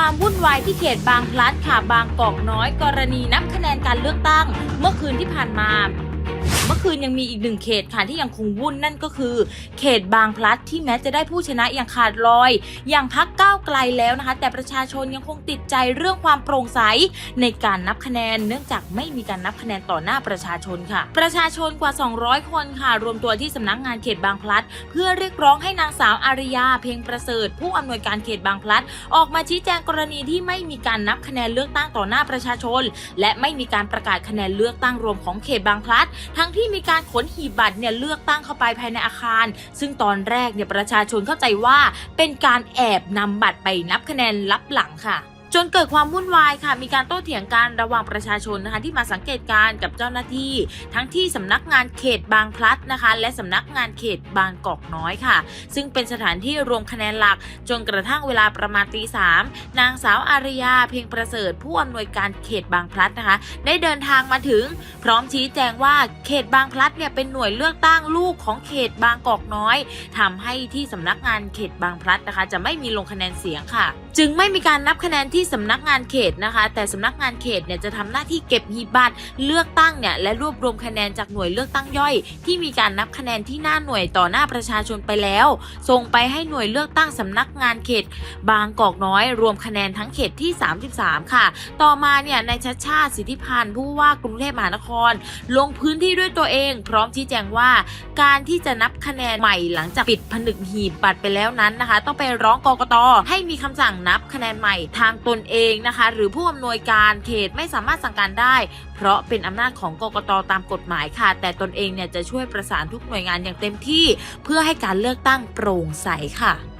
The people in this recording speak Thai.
ความวุ่นวายที่เขตบางพลัดค่ะบางกอกน้อย กรณีนับคะแนนการเลือกตั้งเมื่อคืนที่ผ่านมาเมื่อคืนยังมีอีกหนึ่งเขตค่ะที่ยังคงวุ่นนั่นก็คือ เขตบางพลัดที่แม้จะได้ผู้ชนะอย่างขาดลอย อย่างพักก้าวไกลแล้วนะคะ แต่ประชาชนยังคงติดใจเรื่องความโปร่งใสในการนับคะแนน เนื่องจากไม่มีการนับคะแนนต่อหน้าประชาชนค่ะ ประชาชนกว่า 200 คนค่ะ รวมตัวที่สำนักงานเขตบางพลัด เพื่อเรียกร้องให้นางสาวอาริยา เพ็งประเสริฐ ผู้อำนวยการเขตบางพลัด ออกมาชี้แจงกรณีที่ไม่มีการนับคะแนนเลือกตั้งต่อหน้าประชาชน และไม่มีการประกาศคะแนนเลือกตั้งรวมของเขตบางพลัดทั้งที่มีการขนหีบบัตรเนี่ยเลือกตั้งเข้าไปภายในอาคาร ซึ่งตอนแรกเนี่ยประชาชนเข้าใจว่าเป็นการแอบนำบัตรไปนับคะแนนลับหลังค่ะ จนเกิดความวุ่นวายค่ะ มีการโต้เถียงกันระหว่างประชาชนนะคะที่มาสังเกตการณ์กับเจ้าหน้าที่ ทั้งที่สำนักงานเขตบางพลัดนะคะ และสำนักงานเขตบางกอกน้อยค่ะ ซึ่งเป็นสถานที่รวมคะแนนหลัก จนกระทั่งเวลาประมาณตีสามนางสาวอารยาเพียงประเสริฐ ผู้อำนวยการเขตบางพลัดนะคะ ได้เดินทางมาถึง พร้อมชี้แจงว่าเขตบางพลัดเนี่ยเป็นหน่วยเลือกตั้งลูกของเขตบางกอกน้อยทำให้ที่สำนักงานเขตบางพลัดนะคะ จะไม่มีลงคะแนนเสียงค่ะ จึงไม่มีการนับคะแนนที่สำนักงานเขตนะคะ แต่สำนักงานเขตเนี่ยจะทำหน้าที่เก็บหีบบัตรเลือกตั้งเนี่ยและรวบรวมคะแนนจากหน่วยเลือกตั้งย่อย ที่มีการนับคะแนนที่หน้าหน่วยต่อหน้าประชาชนไปแล้ว ส่งไปให้หน่วยเลือกตั้งสำนักงานเขต บางกอกน้อย รวมคะแนนทั้งเขตที่ 33 ค่ะ ต่อมาเนี่ยนายชัดชาติสิทธิพันธ์ผู้ว่ากรุงเทพมหานคร ลงพื้นที่ด้วยตัวเอง พร้อมชี้แจงว่า การที่จะนับคะแนนใหม่หลังจากปิดผนึกหีบบัตรไปแล้วนั้นนะคะ ต้องไปร้องกกตให้มีคำสั่งนับคะแนนใหม่ทางตนนเองนะคะ หรือผู้อำนวยการเขตไม่สามารถสั่งการได้ เพราะเป็นอำนาจของกกตตามกฎหมายค่ะ แต่ตนเองเนี่ยจะช่วยประสานทุกหน่วยงานอย่างเต็มที่ เพื่อให้การเลือกตั้งโปร่งใสค่ะ